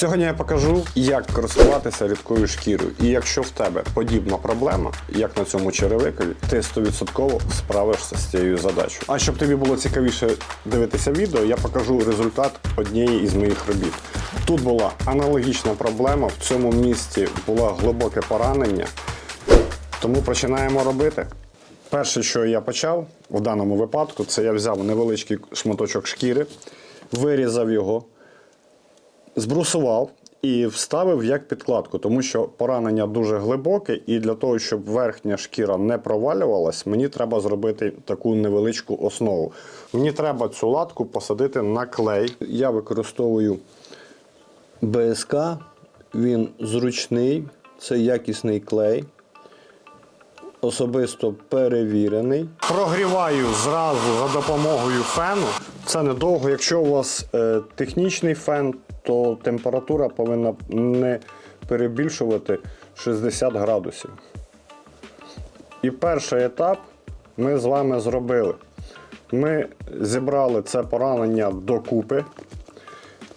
Сьогодні я покажу, як користуватися рідкою шкірою. І якщо в тебе подібна проблема, як на цьому черевикові, ти 100% справишся з цією задачею. А щоб тобі було цікавіше дивитися відео, я покажу результат однієї із моїх робіт. Тут була аналогічна проблема, в цьому місці було глибоке поранення. Тому починаємо робити. Перше, що я почав в даному випадку, це я взяв невеличкий шматочок шкіри, вирізав його, збрусував і вставив як підкладку, тому що поранення дуже глибоке, і для того, щоб верхня шкіра не провалювалась, мені треба зробити таку невеличку основу. Мені треба цю латку посадити на клей. Я використовую БСК, він зручний, це якісний клей. Особисто перевірений. Прогріваю зразу за допомогою фену. Це недовго. Якщо у вас е, технічний фен, то температура повинна не перебільшувати 60 градусів. І перший етап ми з вами зробили. Ми зібрали це поранення докупи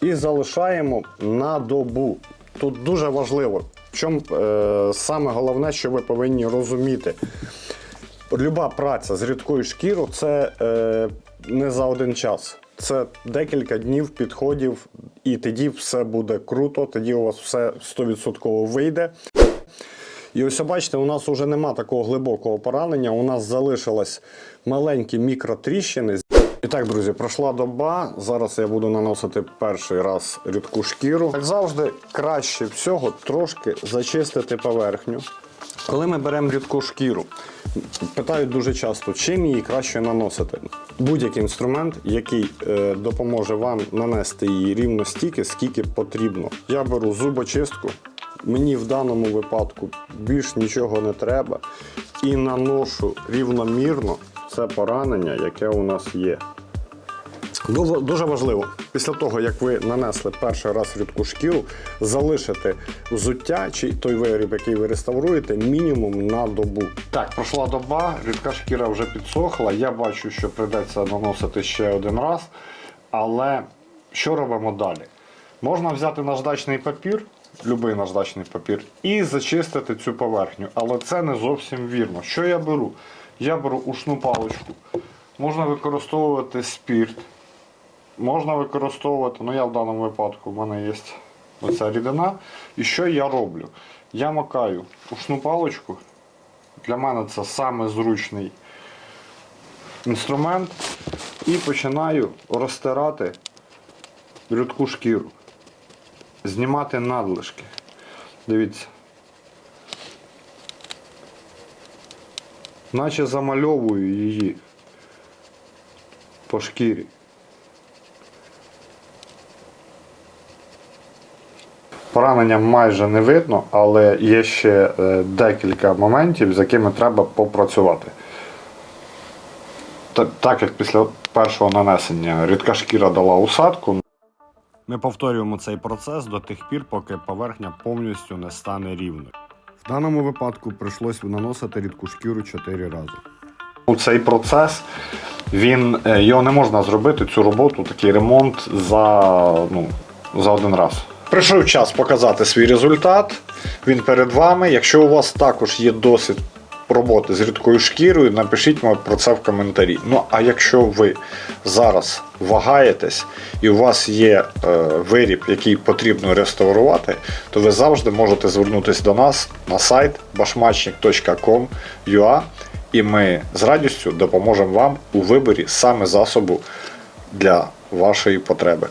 і залишаємо на добу. Тут дуже важливо. В чому е, саме головне, що ви повинні розуміти. Люба праця з рідкою шкірою це е, не за один час. Це декілька днів підходів, і тоді все буде круто, тоді у вас все 100% вийде. І ось бачите, у нас вже нема такого глибокого поранення. У нас залишились маленькі мікротріщини. І так, друзі, пройшла доба. Зараз я буду наносити перший раз рідку шкіру. Як завжди, краще всього трошки зачистити поверхню. Коли ми беремо рідку шкіру, питають дуже часто, чим її краще наносити. Будь-який інструмент, який е, допоможе вам нанести її рівно стільки, скільки потрібно. Я беру зубочистку. Мені в даному випадку більш нічого не треба. І наношу рівномірно це поранення, яке у нас є. Дуже- важливо, після того, як ви нанесли перший раз рідку шкіру, залишити взуття чи той виріб, який ви реставруєте, мінімум на добу. Так, пройшла доба, рідка шкіра вже підсохла. Я бачу, що прийдеться наносити ще один раз. Але що робимо далі? Можна взяти наждачний папір, будь-який наждачний папір, і зачистити цю поверхню. Але це не зовсім вірно. Що я беру? Я беру ушну паличку. Можна використовувати спірт. Можна використовувати, ну я в даному випадку, в мене є оця рідина. І що я роблю? Я макаю ушну паличку. Для мене це саме зручний інструмент. І починаю розтирати рідку шкіру. Знімати надлишки. Дивіться. Наче замальовую її по шкірі. Поранення майже не видно, але є ще е, декілька моментів, з якими треба попрацювати. Так як після першого нанесення рідка шкіра дала усадку, Ми повторюємо цей процес до тих пір, поки поверхня повністю не стане рівною. В даному випадку прийшлось наносити рідку шкіру 4 рази. Ну, цей процес він е, його не можна зробити цю роботу, такий ремонт за, ну, за один раз. Прийшов час показати свій результат. Він перед вами. Якщо у вас також є досвід роботи з рідкою шкірою, напишіть мені про це в коментарі. Ну а якщо ви зараз вагаєтесь і у вас є е, виріб, який потрібно реставрувати, то ви завжди можете звернутися до нас на сайт bashmachnik.com.ua і ми з радістю допоможемо вам у виборі саме засобу для вашої потреби.